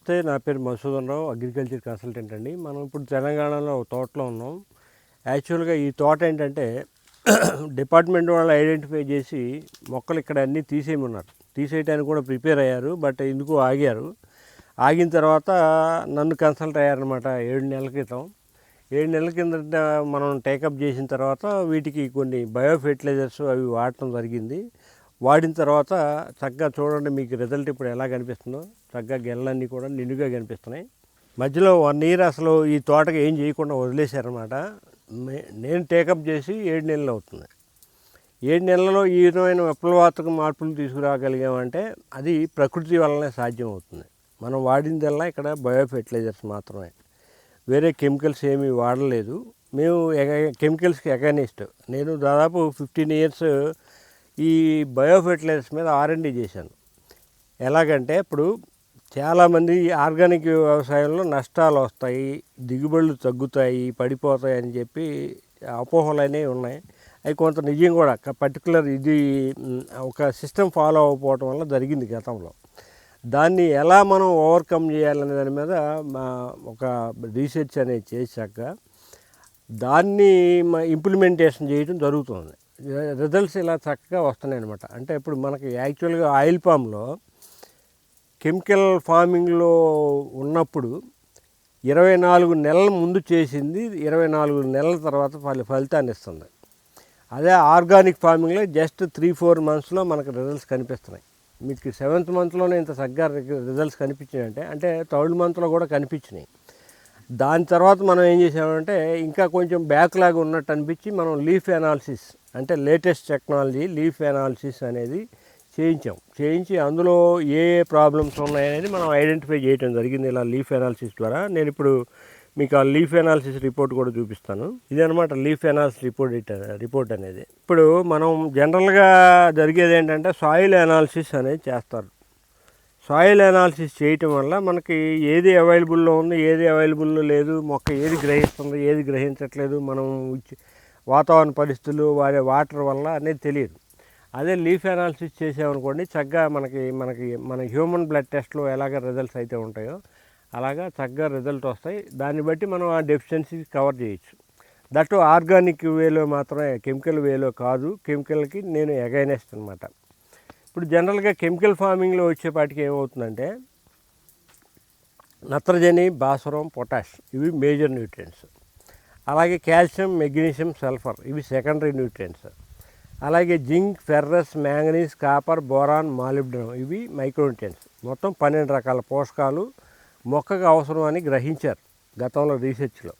నమస్తే నా పేరు మసూదన్ రావు అగ్రికల్చర్ కన్సల్టెంట్ అండి. మనం ఇప్పుడు తెలంగాణలో ఒక తోటలో ఉన్నాం. యాక్చువల్గా ఈ తోట ఏంటంటే డిపార్ట్మెంట్ వాళ్ళు ఐడెంటిఫై చేసి మొక్కలు ఇక్కడ అన్నీ తీసేయమన్నారు. తీసేయడానికి కూడా ప్రిపేర్ అయ్యారు బట్ ఎందుకు ఆగారు. ఆగిన తర్వాత నన్ను కన్సల్ట్ అయ్యారనమాట ఏడు నెలల క్రితం. ఏడు నెలల కింద మనం టేకప్ చేసిన తర్వాత వీటికి కొన్ని బయో ఫెర్టిలైజర్స్ అవి వాడటం జరిగింది. వాడిన తర్వాత చక్కగా చూడండి మీకు రిజల్ట్ ఇప్పుడు ఎలా కనిపిస్తుందో. చక్కగా గెల్లన్నీ కూడా నిండుగా కనిపిస్తున్నాయి. మధ్యలో వన్ ఇయర్ అసలు ఈ తోటకి ఏం చేయకుండా వదిలేశారనమాట నేను టేకప్ చేసి ఏడు నెలలు అవుతుంది. ఏడు నెలల్లో ఈ విధమైన విప్లవాత్మక మార్పులు తీసుకురాగలిగామంటే అది ప్రకృతి వల్లనే సాధ్యం అవుతుంది మనం వాడిందల్లా ఇక్కడ బయో ఫెర్టిలైజర్స్ మాత్రమే. వేరే కెమికల్స్ ఏమీ వాడలేదు. మేము ఎగ- కెమికల్స్కి ఎగనిస్ట్. నేను దాదాపు ఫిఫ్టీన్ ఇయర్స్ ఈ బయో ఫెర్టిలైజర్స్ మీద ఆర్ఎండి చేశాను. ఎలాగంటే ఇప్పుడు చాలామంది ఆర్గానిక్ వ్యవసాయంలో నష్టాలు వస్తాయి దిగుబడులు తగ్గుతాయి పడిపోతాయి అని చెప్పి అపోహలు అనేవి ఉన్నాయి. అవి కొంత నిజం కూడా. పర్టికులర్ ఇది ఒక సిస్టమ్ ఫాలో అవ్వకపోవటం వల్ల జరిగింది గతంలో. దాన్ని ఎలా మనం ఓవర్కమ్ చేయాలనే దాని మీద మా ఒక రీసెర్చ్ అనేది చేశాక దాన్ని ఇంప్లిమెంటేషన్ చేయడం జరుగుతుంది. రిజల్ట్స్ ఇలా చక్కగా వస్తున్నాయి అనమాట అంటే ఇప్పుడు మనకి యాక్చువల్గా ఆయిల్ పామ్లో కెమికల్ ఫార్మింగ్లో ఉన్నప్పుడు ఇరవై నాలుగు నెలల ముందు చేసింది ఇరవై నాలుగు నెలల తర్వాత ఫలి ఫలితాన్ని ఇస్తుంది. అదే ఆర్గానిక్ ఫార్మింగ్లో జస్ట్ త్రీ ఫోర్ మంత్స్లో మనకు రిజల్ట్స్ కనిపిస్తున్నాయి. మీకు సెవెంత్ మంత్లోనే ఇంత సగ్గా రిజల్ట్స్ కనిపించినాయంటే అంటే థర్డ్ మంత్లో కూడా కనిపించినాయి. దాని తర్వాత మనం ఏం చేసామంటే ఇంకా కొంచెం బ్యాక్లాగ్ ఉన్నట్టు అనిపించి మనం లీఫ్ ఎనాలిసిస్ అంటే లేటెస్ట్ టెక్నాలజీ లీఫ్ ఎనాలిసిస్ అనేది చేయించాం. చేయించి అందులో ఏ ఏ ప్రాబ్లమ్స్ ఉన్నాయనేది మనం ఐడెంటిఫై చేయడం జరిగింది. ఇలా లీఫ్ ఎనాలిసిస్ ద్వారా నేను ఇప్పుడు మీకు ఆ లీఫ్ ఎనాలిసిస్ రిపోర్ట్ కూడా చూపిస్తాను. ఇది అనమాట లీఫ్ ఎనాలిసిస్ రిపోర్ట్ రిపోర్ట్ అనేది. ఇప్పుడు మనం జనరల్గా జరిగేది ఏంటంటే సాయిల్ ఎనాలిసిస్ అనేది చేస్తారు. సాయిల్ ఎనాలిసిస్ చేయటం వల్ల మనకి ఏది అవైలబుల్లో ఉంది ఏది అవైలబుల్లో లేదు మొక్క ఏది గ్రహిస్తుంది ఏది గ్రహించట్లేదు మనం వాతావరణ పరిస్థితులు వారి వాటర్ వల్ల అనేది తెలియదు. అదే లీఫ్ అనాలిసిస్ చేసామనుకోండి చక్కగా మనకి మనకి మన హ్యూమన్ బ్లడ్ టెస్ట్లో ఎలాగ రిజల్ట్స్ అయితే ఉంటాయో అలాగా చక్కగా రిజల్ట్ వస్తాయి. దాన్ని బట్టి మనం ఆ డెఫిషియన్సీ కవర్ చేయొచ్చు. దట్ ఆర్గానిక్ వేలో మాత్రమే కెమికల్ వేలో కాదు. కెమికల్కి నేను ఎగైనెస్ట్ అనమాట ఇప్పుడు జనరల్గా కెమికల్ ఫార్మింగ్లో వచ్చేపాటికి ఏమవుతుందంటే నత్రజని భాస్వరం పొటాష్ ఇవి మేజర్ న్యూట్రియంట్స్. అలాగే కాల్షియం మెగ్నీషియం సల్ఫర్ ఇవి సెకండరీ న్యూట్రియంట్స్. అలాగే zinc ferrous manganese copper boron molybdenum ఇవి మైక్రోన్యూట్రియన్స్ మొత్తం పన్నెండు రకాల పోషకాలు మొక్కకు అవసరం అని గ్రహించారు గతంలో రీసెర్చ్లో.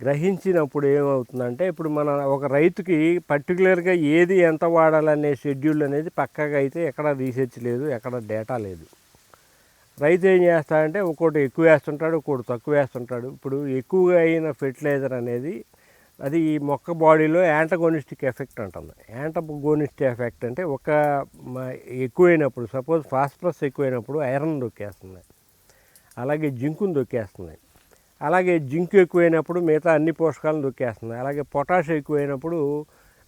గ్రహించినప్పుడు ఏమవుతుందంటే ఇప్పుడు మన ఒక రైతుకి పర్టికులర్గా ఏది ఎంత వాడాలనే షెడ్యూల్ అనేది పక్కగా అయితే ఎక్కడ రీసెర్చ్ లేదు ఎక్కడ డేటా లేదు. రైతు ఏం చేస్తాడంటే ఒక్కోటి ఎక్కువ వేస్తుంటాడు ఒక్కోటి తక్కువ వేస్తుంటాడు. ఇప్పుడు ఎక్కువగా అయిన ఫెర్టిలైజర్ అనేది అది ఈ మొక్క బాడీలో యాంటగోనిస్టిక్ ఎఫెక్ట్ అంటుంది. యాంటగోనిస్టిక్ ఎఫెక్ట్ అంటే ఒక మ- ఎక్కువైనప్పుడు సపోజ్ ఫాస్ఫరస్ ఎక్కువైనప్పుడు ఐరన్ దొక్కేస్తుంది. అలాగే జింకును దొక్కేస్తుంది. అలాగే జింక్ ఎక్కువైనప్పుడు మిగతా అన్ని పోషకాలను దొక్కేస్తుంది. అలాగే పొటాష్ ఎక్కువైనప్పుడు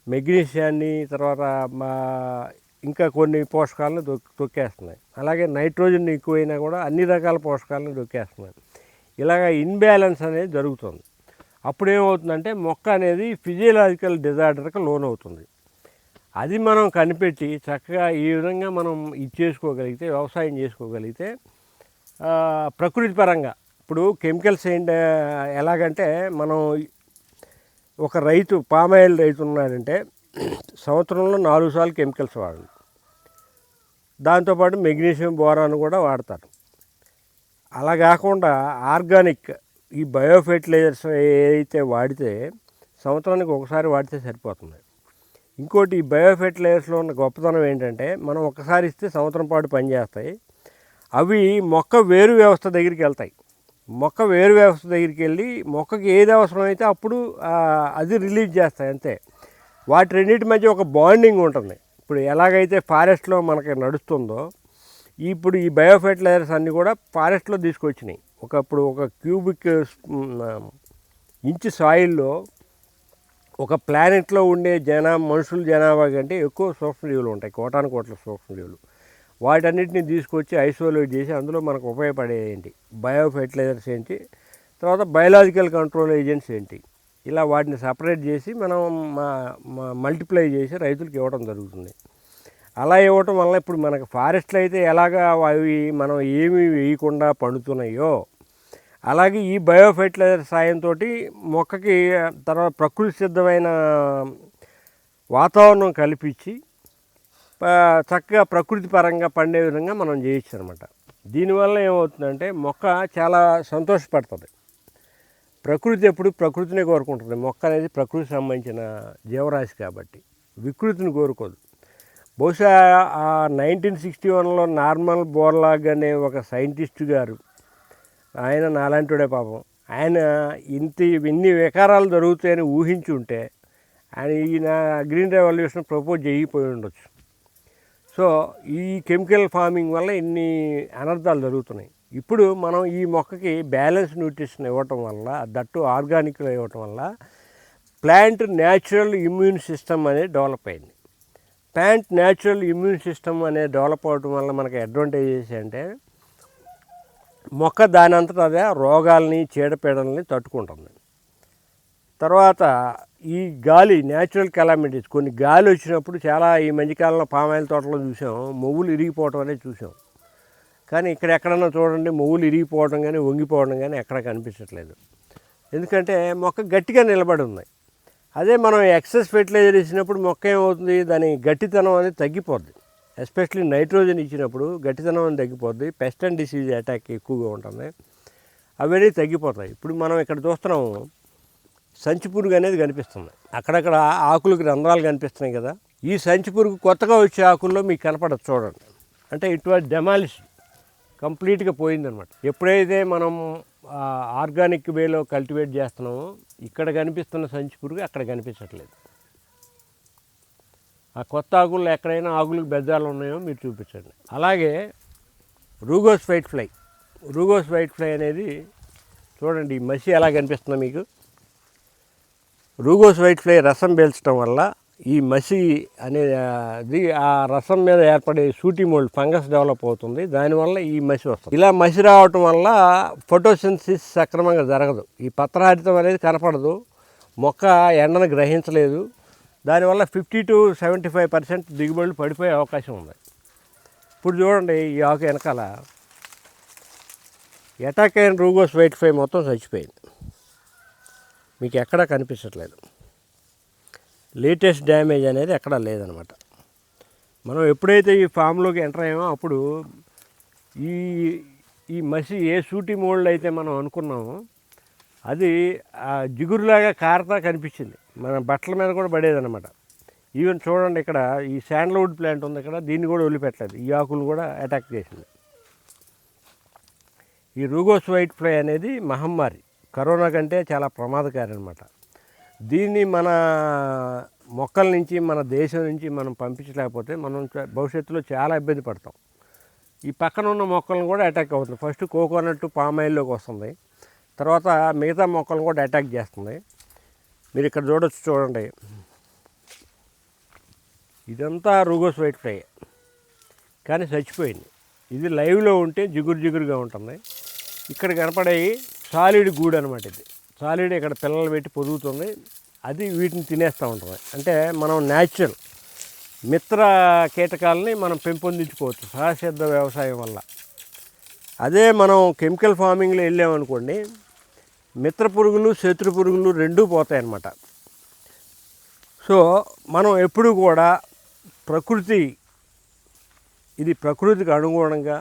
మెగ్నీషియాన్ని తర్వాత మా ఇంకా కొన్ని పోషకాలను దొక్ తొక్కేస్తున్నాయి అలాగే నైట్రోజన్ ఎక్కువైనా కూడా అన్ని రకాల పోషకాలను దొక్కేస్తున్నాయి ఇలాగ ఇన్బ్యాలెన్స్ అనేది జరుగుతుంది. అప్పుడు ఏమవుతుందంటే మొక్క అనేది ఫిజియలాజికల్ డిజార్డర్కి లోన్ అవుతుంది అది మనం కనిపెట్టి చక్కగా ఈ విధంగా మనం ఇది చేసుకోగలిగితే వ్యవసాయం చేసుకోగలిగితే ప్రకృతి పరంగా ఇప్పుడు కెమికల్స్ ఏంటి ఎలాగంటే మనం ఒక రైతు పామాయిల్ రైతు ఉన్నాడంటే సంవత్సరంలో నాలుగు సార్లు కెమికల్స్ వాడాలి దాంతోపాటు మెగ్నీషియం బోరాన్ కూడా వాడతారు. అలా కాకుండా ఆర్గానిక్ ఈ బయో ఫెర్టిలైజర్స్ ఏదైతే వాడితే సంవత్సరానికి ఒకసారి వాడితే సరిపోతుంది. ఇంకోటి ఈ బయో ఫెర్టిలైజర్స్లో ఉన్న గొప్పతనం ఏంటంటే మనం ఒకసారి ఇస్తే సంవత్సరం పాటు పనిచేస్తాయి అవి మొక్క వేరు వ్యవస్థ దగ్గరికి వెళ్తాయి. మొక్క వేరు వ్యవస్థ దగ్గరికి వెళ్ళి మొక్కకి ఏది అవసరమైతే అప్పుడు అది రిలీజ్ చేస్తాయి అంతే. వాటి రెండింటి మధ్య ఒక బాండింగ్ ఉంటుంది. ఇప్పుడు ఎలాగైతే ఫారెస్ట్లో మనకి నడుస్తుందో ఇప్పుడు ఈ బయో ఫెర్టిలైజర్స్ అన్నీ కూడా ఫారెస్ట్లో తీసుకొచ్చినాయి. ఒకప్పుడు ఒక క్యూబిక్ ఇంచ్ సాయిల్లో ఒక ప్లానెట్లో ఉండే జనా మనుషుల జనాభా కంటే ఎక్కువ సూక్ష్మజీవులు ఉంటాయి కోటాను కోట్ల సూక్ష్మజీవులు వాటన్నిటిని తీసుకొచ్చి ఐసోలేట్ చేసి అందులో మనకు ఉపయోగపడే ఏంటి బయో ఫెర్టిలైజర్స్ ఏంటి? తర్వాత బయలాజికల్ కంట్రోల్ ఏజెంట్స్ ఏంటి? ఇలా వాటిని సపరేట్ చేసి మనం మా మల్టిప్లై చేసి రైతులకు ఇవ్వడం జరుగుతుంది. అలా ఇవ్వటం వల్ల ఇప్పుడు మనకు ఫారెస్ట్లు అయితే ఎలాగా అవి మనం ఏమి వేయకుండా పండుతున్నాయో అలాగే ఈ బయో ఫెర్టిలైజర్ సాయంతో మొక్కకి తర్వాత ప్రకృతి సిద్ధమైన వాతావరణం కల్పించి చక్కగా ప్రకృతి పరంగా పండే విధంగా మనం చేయొచ్చు అనమాట దీనివల్ల ఏమవుతుందంటే మొక్క చాలా సంతోషపడుతుంది. ప్రకృతి ఎప్పుడు ప్రకృతినే కోరుకుంటుంది. మొక్క అనేది ప్రకృతికి సంబంధించిన జీవరాశి కాబట్టి. వికృతిని కోరుకోదు. బహుశా ఆ నైన్టీన్ సిక్స్టీ వన్లో నార్మల్ బోర్లాగ్ అనే ఒక సైంటిస్ట్ గారు ఆయన నాలాంటివాడే పాపం. ఆయన ఇంత ఇన్ని వికారాలు జరుగుతాయని ఊహించి ఉంటే ఆయన ఈయన గ్రీన్ రెవల్యూషన్ ప్రపోజ్ చేయకపోయి ఉండొచ్చు. సో ఈ కెమికల్ ఫార్మింగ్ వల్ల ఇన్ని అనర్థాలు జరుగుతున్నాయి. ఇప్పుడు మనం ఈ మొక్కకి బ్యాలెన్స్ న్యూట్రిషన్ ఇవ్వటం వల్ల దట్టు ఆర్గానిక్లో ఇవ్వటం వల్ల ప్లాంట్ న్యాచురల్ ఇమ్యూన్ సిస్టమ్ అనేది డెవలప్ అయింది. ప్లాంట్ న్యాచురల్ ఇమ్యూన్ సిస్టమ్ అనేది డెవలప్ అవ్వటం వల్ల మనకి అడ్వాంటేజెస్ అంటే మొక్క దాని అంతటా అదే రోగాల్ని చీడపీడల్ని తట్టుకుంటుంది. తర్వాత ఈ గాలి న్యాచురల్ కెలామిటీస్ కొన్ని గాలి వచ్చినప్పుడు చాలా ఈ మధ్యకాలంలో పామాయిల తోటలో చూసాం. మొవ్వులు ఇరిగిపోవటం అనేది చూసాం. కానీ ఇక్కడ ఎక్కడన్నా చూడండి మొవ్వులు ఇరిగిపోవడం కానీ వంగిపోవడం కానీ ఎక్కడ కనిపించట్లేదు. ఎందుకంటే మొక్క గట్టిగా నిలబడి ఉంది. అదే మనం ఎక్సెస్ ఫెర్టిలైజర్ ఇచ్చినప్పుడు మొక్క ఏమవుతుంది? దాని గట్టితనం అనేది తగ్గిపోద్ది. ఎస్పెషల్లీ నైట్రోజన్ ఇచ్చినప్పుడు గట్టితనం అనేది తగ్గిపోద్ది పెస్ట్ అండ్ డిసీజ్ అటాక్ ఎక్కువగా ఉంటుంది. అవన్నీ తగ్గిపోతాయి. ఇప్పుడు మనం ఇక్కడ చూస్తున్నాము సంచి పురుగు అనేది కనిపిస్తుంది. అక్కడక్కడ ఆకులకు రంధ్రాలు కనిపిస్తున్నాయి కదా. ఈ సంచి పురుగు కొత్తగా వచ్చే ఆకుల్లో మీకు కనపడదు చూడండి. అంటే ఇటువంటి డెమాలిష్ కంప్లీట్గా పోయిందనమాట. ఎప్పుడైతే మనం ఆర్గానిక్ వేలో కల్టివేట్ చేస్తున్నామో ఇక్కడ కనిపిస్తున్న సంచి పురుగు అక్కడ కనిపించట్లేదు. ఆ కొత్త ఆకుల్లో ఎక్కడైనా ఆకులకు బెజ్జాలు ఉన్నాయో మీరు చూపించండి. అలాగే rugose white fly. Rugose white fly అనేది చూడండి ఈ మసి ఎలా కనిపిస్తుందో మీకు. రూగోస్ వైట్ ఫ్లై రసం పీల్చడం వల్ల ఈ మసి అనేది ఆ రసం మీద ఏర్పడే సూటి మోల్డ్ ఫంగస్ డెవలప్ అవుతుంది. దానివల్ల ఈ మసి వస్తుంది. ఇలా మసి రావటం వల్ల ఫోటోసింథసిస్ సక్రమంగా జరగదు. ఈ పత్రహారితం అనేది కనపడదు. మొక్క ఎండను గ్రహించలేదు. దానివల్ల fifty to seventy five percent దిగుబడులు పడిపోయే అవకాశం ఉంది. ఇప్పుడు చూడండి ఈ ఆకు వెనకాల. ఎటాక్ అయిన రూగోస్ వైట్ ఫై మొత్తం చచ్చిపోయింది. మీకు ఎక్కడా కనిపించట్లేదు. లేటెస్ట్ డ్యామేజ్ అనేది ఎక్కడా లేదనమాట. మనం ఎప్పుడైతే ఈ ఫామ్లోకి ఎంటర్ అయ్యామో అప్పుడు ఈ ఈ మసి ఏ సూటి మోల్డ్ అయితే మనం అనుకున్నామో అది జిగురులాగా కారతా కనిపించింది. మన బట్టల మీద కూడా పడేదన్నమాట. ఈవెన్ చూడండి ఇక్కడ ఈ శాండల్వుడ్ ప్లాంట్ ఉంది ఇక్కడ దీన్ని కూడా వదిలిపెట్టలేదు. ఈ ఆకులు కూడా అటాక్ చేసింది. ఈ రూగోస్ వైట్ ఫ్లై అనేది మహమ్మారి. కరోనా కంటే చాలా ప్రమాదకారి అనమాట దీన్ని మన మొక్కల నుంచి మన దేశం నుంచి మనం పంపించలేకపోతే మనం భవిష్యత్తులో చాలా ఇబ్బంది పడతాం. ఈ పక్కన ఉన్న మొక్కలను కూడా అటాక్ అవుతుంది. ఫస్ట్ కోకోనట్ పామాయిల్లోకి వస్తుంది. తర్వాత మిగతా మొక్కలను కూడా అటాక్ చేస్తుంది. మీరు ఇక్కడ చూడొచ్చు చూడండి. ఇదంతా రూగోస్ వైట్ ఫ్లై కానీ చచ్చిపోయింది. ఇది లైవ్లో ఉంటే జిగురు జిగురుగా ఉంటుంది. ఇక్కడ కనపడే సాలిడ్ గూడు అనమాట ఇది. సాలిడ్ ఇక్కడ పిల్లలు పెట్టి పొదుగుతుంది. అది వీటిని తినేస్తూ ఉంటుంది. అంటే మనం న్యాచురల్ మిత్ర కీటకాలని మనం పెంపొందించుకోవచ్చు. సహసిద్ధ వ్యవసాయం వల్ల. అదే మనం కెమికల్ ఫార్మింగ్లో వెళ్ళామనుకోండి మిత్ర పురుగులు శత్రు పురుగులు రెండూ పోతాయి అన్నమాట సో మనం ఎప్పుడు కూడా ప్రకృతి ఇది ప్రకృతికి అనుగుణంగా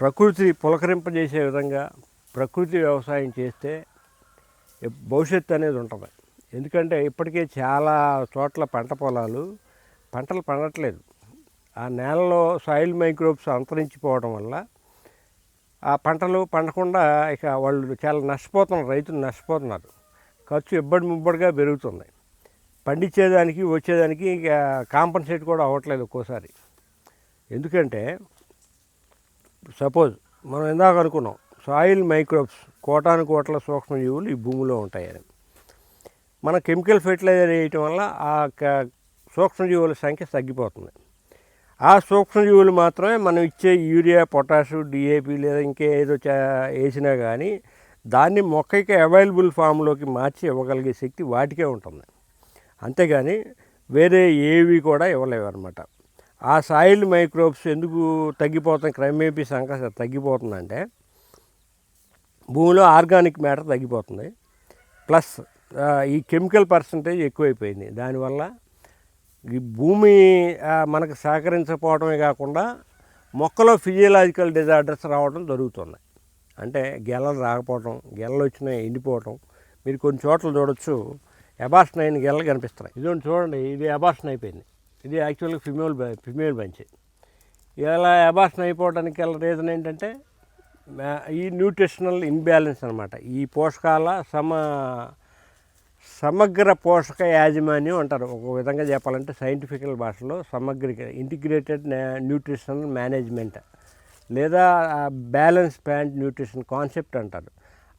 ప్రకృతి పులకరింపజేసే విధంగా ప్రకృతి వ్యవసాయం చేస్తే భవిష్యత్తు అనేది ఉంటుంది. ఎందుకంటే ఇప్పటికే చాలా చోట్ల పంట పొలాలు పంటలు పండట్లేదు. ఆ నేలలో సాయిల్ మైక్రోబ్స్ అంతరించిపోవడం వల్ల ఆ పంటలు పండకుండా ఇక వాళ్ళు చాలా నష్టపోతున్నారు రైతులు నష్టపోతున్నారు. ఖర్చు ఇబ్బడి ముబ్బడిగా పెరుగుతుంది. పండించేదానికి వచ్చేదానికి ఇక కాంపన్సేట్ కూడా అవ్వట్లేదు ఒక్కోసారి. ఎందుకంటే సపోజ్ మనం ఇందాక అనుకున్నాం సాయిల్ మైక్రోబ్స్ కోటాను కోట్ల సూక్ష్మజీవులు ఈ భూమిలో ఉంటాయని. మన కెమికల్ ఫెర్టిలైజర్ వేయటం వల్ల ఆ క- సూక్ష్మజీవుల సంఖ్య తగ్గిపోతుంది. ఆ సూక్ష్మజీవులు మాత్రమే మనం ఇచ్చే యూరియా పొటాషు డిఏపి లేదా ఇంకే ఏదో వేసినా కానీ దాన్ని మొక్కకి అవైలబుల్ ఫామ్లోకి మార్చి ఇవ్వగలిగే శక్తి వాటికే ఉంటుంది. అంతేగాని వేరే ఏవి కూడా ఇవ్వలేవు అనమాట ఆ సాయిల్ మైక్రోబ్స్ ఎందుకు తగ్గిపోతాయి క్రమేపీ సంఖ్య తగ్గిపోతుందంటే భూమిలో ఆర్గానిక్ మ్యాటర్ తగ్గిపోతుంది. ప్లస్ ఈ కెమికల్ పర్సంటేజ్ ఎక్కువైపోయింది. దానివల్ల ఈ భూమి మనకు సహకరించకపోవడమే కాకుండా మొక్కలో ఫిజియలాజికల్ డిజార్డర్స్ రావడం జరుగుతున్నాయి అంటే గెలలు రాకపోవటం గెలలు వచ్చినా ఎండిపోవటం మీరు కొన్ని చోట్ల చూడొచ్చు. అబార్షన్ అయిన గెలలు కనిపిస్తున్నాయి. ఇదిగోండి చూడండి ఇది అబార్షన్ అయిపోయింది. ఇది యాక్చువల్గా ఫిమేల్ ఫిమేల్ బంచి. ఇలా అబార్షన్ అయిపోవడానికి గల రీజన్ ఏంటంటే ఈ న్యూట్రిషనల్ ఇన్బ్యాలెన్స్ అనమాట ఈ పోషకాల సమ సమగ్ర పోషక యాజమాన్యం అంటారు. ఒక విధంగా చెప్పాలంటే సైంటిఫికల్ భాషలో సమగ్ర ఇంటిగ్రేటెడ్ న్యూట్రిషనల్ మేనేజ్మెంట్ లేదా బ్యాలెన్స్ ప్యాంట్ న్యూట్రిషన్ కాన్సెప్ట్ అంటారు.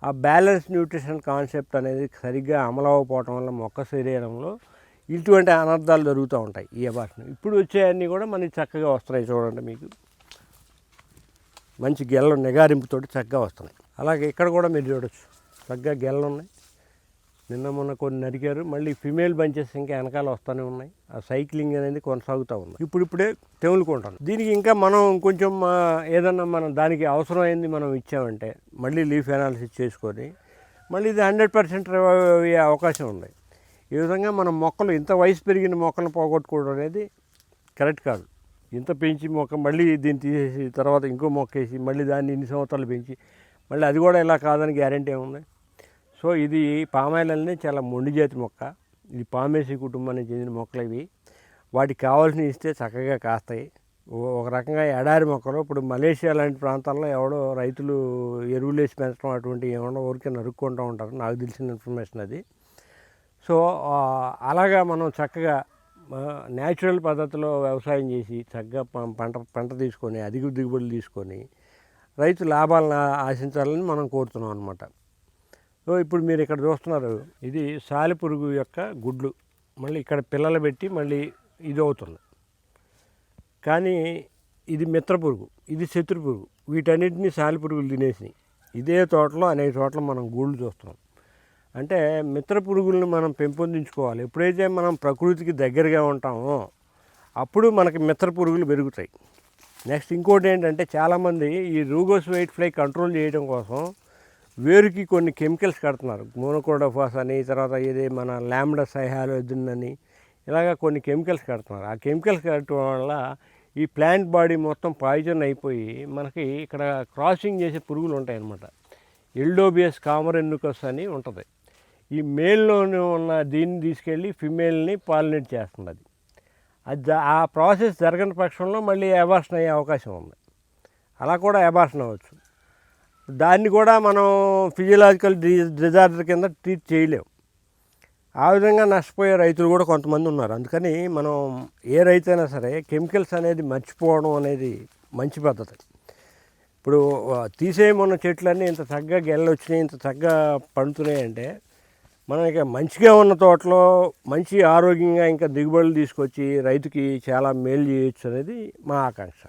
ఆ బ్యాలెన్స్ న్యూట్రిషన్ కాన్సెప్ట్ అనేది సరిగ్గా అమలు అవ్వకపోవటం వల్ల మొక్క శరీరంలో ఇటువంటి అనర్థాలు జరుగుతూ ఉంటాయి ఈ అభాషణ. ఇప్పుడు వచ్చేవన్నీ కూడా మనకి చక్కగా వస్తున్నాయి చూడండి మీకు. మంచి గెలలు నిగారింపుతోటి చక్కగా వస్తున్నాయి. అలాగే ఇక్కడ కూడా మీరు చూడొచ్చు. చక్కగా గెలలు ఉన్నాయి. నిన్న మొన్న కొన్ని నరికారు. మళ్ళీ ఫిమేల్ బంచెస్ ఇంకా వెనకాల వస్తూనే ఉన్నాయి. ఆ సైక్లింగ్ అనేది కొనసాగుతూ ఉంది. ఇప్పుడిప్పుడే తెములుకుంటాను దీనికి ఇంకా మనం కొంచెం ఏదన్నా మనం దానికి అవసరమైంది మనం ఇచ్చామంటే మళ్ళీ లీఫ్ అనాలిసిస్ చేసుకొని మళ్ళీ ఇది హండ్రెడ్ పర్సెంట్ అయ్యే అవకాశం ఉంది. ఈ విధంగా మనం మొక్కలు ఇంత వయసు పెరిగిన మొక్కలను పోగొట్టుకోవడం అనేది కరెక్ట్ కాదు. ఇంత పెంచి మొక్క మళ్ళీ దీన్ని తీసేసి తర్వాత ఇంకో మొక్క వేసి మళ్ళీ దాన్ని ఇన్ని సంవత్సరాలు పెంచి మళ్ళీ అది కూడా ఇలా కాదని గ్యారంటీ ఏముంది? సో ఇది పామాయిల్ అనేది చాలా మొండి జాతి మొక్క. ఇది పామేసి కుటుంబానికి చెందిన మొక్కలు ఇవి. వాటికి కావాల్సిన ఇస్తే చక్కగా కాస్తాయి. ఒక రకంగా ఎడారి మొక్కలు. ఇప్పుడు మలేషియా లాంటి ప్రాంతాల్లో ఎవడో రైతులు ఎరువులు వేసి పెంచడం అటువంటి ఏమన్నా ఊరికే నరుక్కుంటూ ఉంటారు. నాకు తెలిసిన ఇన్ఫర్మేషన్ అది. సో అలాగా మనం చక్కగా న్యాచురల్ పద్ధతిలో వ్యవసాయం చేసి చక్కగా పంట పంట తీసుకొని అధిక దిగుబడులు తీసుకొని రైతు లాభాలను ఆశించాలని మనం కోరుతున్నాం అనమాట సో ఇప్పుడు మీరు ఇక్కడ చూస్తున్నారు. ఇది సాలిపురుగు యొక్క గుడ్లు. మళ్ళీ ఇక్కడ పిల్లలు పెట్టి మళ్ళీ ఇది అవుతుంది కానీ ఇది మిత్ర పురుగు ఇది శత్రు పురుగు వీటన్నిటిని సాలిపురుగులు తినేసినాయి ఇదే తోటలో అనేక చోట్ల మనం గూళ్ళు చూస్తున్నాం. అంటే మిత్ర పురుగుల్ని మనం పెంపొందించుకోవాలి. ఎప్పుడైతే మనం ప్రకృతికి దగ్గరగా ఉంటామో అప్పుడు మనకి మిత్ర పురుగులు పెరుగుతాయి. నెక్స్ట్ ఇంకోటి ఏంటంటే చాలామంది ఈ రూగోస్ వైట్ ఫ్లై కంట్రోల్ చేయడం కోసం వేరుకి కొన్ని కెమికల్స్ కడుతున్నారు. మోనోకోడోఫాస్ అని తర్వాత ఇది మన ల్యాండా సైహాలోదిన్ అని ఇలాగ కొన్ని కెమికల్స్ కడుతున్నారు. ఆ కెమికల్స్ కట్టడం వల్ల ఈ ప్లాంట్ బాడీ మొత్తం పాయిజన్ అయిపోయి మనకి ఇక్కడ క్రాసింగ్ చేసే పురుగులు ఉంటాయన్నమాట. ఎల్డోబియస్ కామరెన్నుకస్ అని ఉంటుంది. ఈ మేల్లోనే ఉన్న దీన్ని తీసుకెళ్ళి ఫిమేల్ని పాలినేట్ చేస్తుంది అది. అది ఆ ప్రాసెస్ జరగని పక్షంలో మళ్ళీ అబార్షన్ అయ్యే అవకాశం ఉంది. అలా కూడా అబార్షన్ అవ్వచ్చు. దాన్ని కూడా మనం ఫిజియలాజికల్ డి డిజార్డర్ కింద ట్రీట్ చేయలేము ఆ విధంగా నష్టపోయే రైతులు కూడా కొంతమంది ఉన్నారు. అందుకని మనం ఏ రైతు అయినా సరే కెమికల్స్ అనేది మర్చిపోవడం అనేది మంచి పద్ధతి. ఇప్పుడు తీసేయమన్న చెట్లన్నీ ఇంత చక్కగా గెలలు వచ్చినాయి ఇంత చక్కగా పండుతున్నాయి అంటే మనం ఇక మంచిగా ఉన్న తోటలో మంచి ఆరోగ్యంగా ఇంకా దిగుబడులు తీసుకొచ్చి రైతుకి చాలా మేలు చేయొచ్చు అనేది మా ఆకాంక్ష.